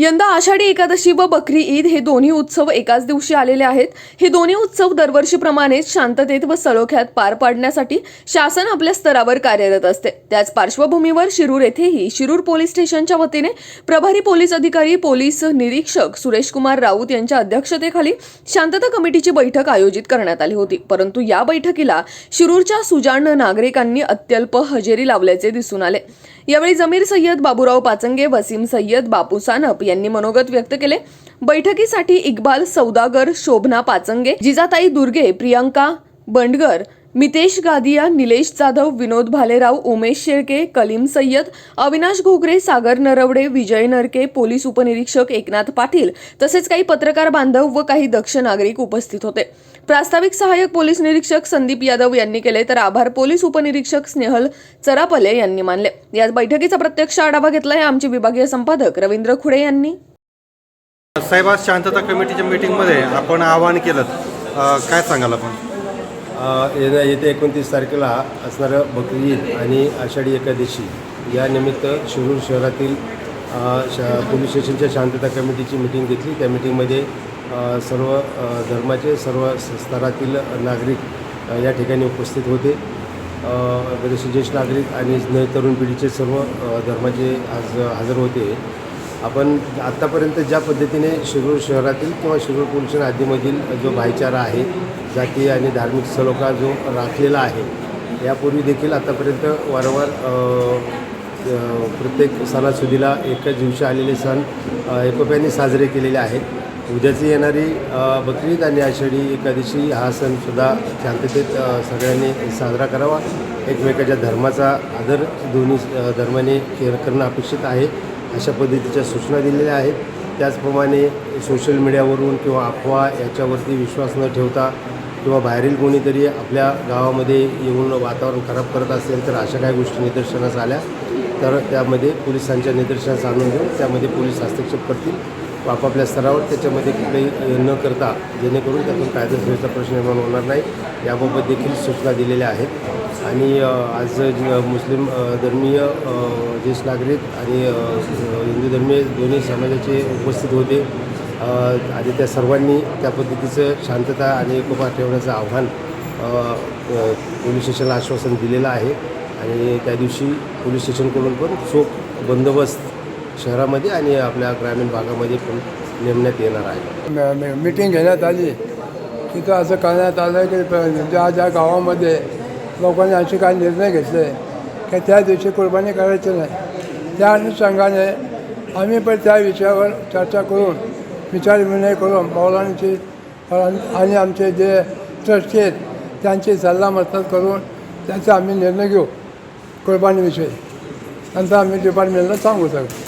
यंदा आषाढी एकादशी व बकरी ईद हे दोन्ही उत्सव एकाच दिवशी आलेले आहेत. हे दोन्ही उत्सव दरवर्षीप्रमाणेच शांततेत व सलोख्यात पार पाडण्यासाठी शासन आपल्या स्तरावर कार्यरत असते. त्याच पार्श्वभूमीवर शिरूर येथेही शिरूर पोलीस स्टेशनच्या वतीने प्रभारी पोलीस अधिकारी पोलीस निरीक्षक सुरेश कुमार राऊत यांच्या अध्यक्षतेखाली शांतता कमिटीची बैठक आयोजित करण्यात आली होती. परंतु या बैठकीला शिरूरच्या सुजाण नागरिकांनी अत्यल्प हजेरी लावल्याचे दिसून आले. यावेळी जमीर सय्यद बाबूराव पाचंगे वसीम सय्यद बापू सानप यांनी मनोगत व्यक्त केले. बैठकीसाठी इक्बाल सौदागर शोभना पाचंगे जिजाताई दुर्गे प्रियंका बंडगर मितेश गादिया निलेश जाधव विनोद भालेराव उमेश शेळके कलीम सय्यद अविनाश घोगरे सागर नरवडे विजय नरके पोलीस उपनिरीक्षक एकनाथ पाटील तसेच काही पत्रकार बांधव व काही दक्ष नागरिक उपस्थित होते. प्रास्ताविक सहाय्यक पोलीस निरीक्षक संदीप यादव यांनी केले तर आभार पोलीस उपनिरीक्षक स्नेहल चरापले यांनी मानले. या बैठकीचा प्रत्यक्ष आढावा घेतला आहे आमचे विभागीय संपादक रवींद्र खुडे यांनी. साहेब आज शांतता कमिटीच्या मीटिंगमध्ये आपण आवाहन केलं. काय सांगाल आपण? येत्या येत्या एकोणतीस तारखेला असणारं बकरी ईद आणि आषाढी एकादशी या निमित्त शिरूर शहरातील शा पोलीस स्टेशनच्या शांतता कमिटीची मिटिंग घेतली. त्या मिटिंगमध्ये सर्व धर्माचे सर्व स्तरातील नागरिक या ठिकाणी उपस्थित होते. बरेचसे ज्येष्ठ नागरिक आणि तरुण पिढीचे सर्व धर्माचे आज हजर होते. आपण आत्तापर्यंत ज्या पद्धतीने शिरूर शहरातील किंवा शिरूर पोलीस स्टेशन जो भाईचारा आहे जाती आणि धार्मिक सलोखा जो राखलेला आहे यापूर्वी देखील आत्तापर्यंत वारंवार प्रत्येक सणासुदीला एकाच दिवशी आलेले सण एकोप्याने साजरे केलेले आहेत. उद्याची येणारी बकरीद आणि आषाढी एकादशी हा सणसुद्धा शांततेत सगळ्यांनी साजरा करावा. एकमेकाच्या धर्माचा आदर दोन्ही धर्माने के- करणं अपेक्षित आहे. अशा पद्धतीच्या सूचना दिलेल्या आहेत. त्याचप्रमाणे सोशल मीडियावरून किंवा अफवा याच्यावरती विश्वास न ठेवता किंवा बाहेरील कोणीतरी आपल्या गावामध्ये येऊन वातावरण खराब करत असेल तर अशा काही गोष्टी निदर्शनास आल्या. तर त्यामध्ये पोलिसांच्या निदर्शनास आणून घेऊन त्यामध्ये पोलीस हस्तक्षेप करतील. व आपापल्या स्तरावर त्याच्यामध्ये कुठलाही न करता जेणेकरून त्यातून कायदेशीरचा प्रश्न निर्माण होणार नाही. याबाबत देखील सूचना दिलेल्या आहेत. आणि आज ज- मुस्लिम धर्मीय ज्येष्ठ नागरिक आणि हिंदू धर्मीय दोन्ही समाजाचे उपस्थित होते. आणि त्या सर्वांनी त्या पद्धतीचं शांतता आणि एकोपा ठेवण्याचं आव्हान पोलीस स्टेशनला आश्वासन दिलेलं आहे. आणि त्या दिवशी पोलीस स्टेशनकडून पण चोख बंदोबस्त शहरामध्ये आणि आपल्या ग्रामीण भागामध्ये पण नेमण्यात येणार आहे. मीटिंग घेण्यात आली. तिथं असं करण्यात आलं की म्हणजे ज्या ज्या गावामध्ये लोकांनी असे काही निर्णय घेतले की त्या दिवशी कुर्बानी करायची नाही. त्या अनुषंगाने आम्ही पण त्या विषयावर चर्चा करून विचारविनिमय करून मौलांची आणि आमचे जे ट्रस्टी आहेत त्यांची सल्लामसलत करून त्याचा आम्ही निर्णय घेऊ कुर्बानीविषयी. नंतर आम्ही डिपार्टमेंटला सांगू शकतो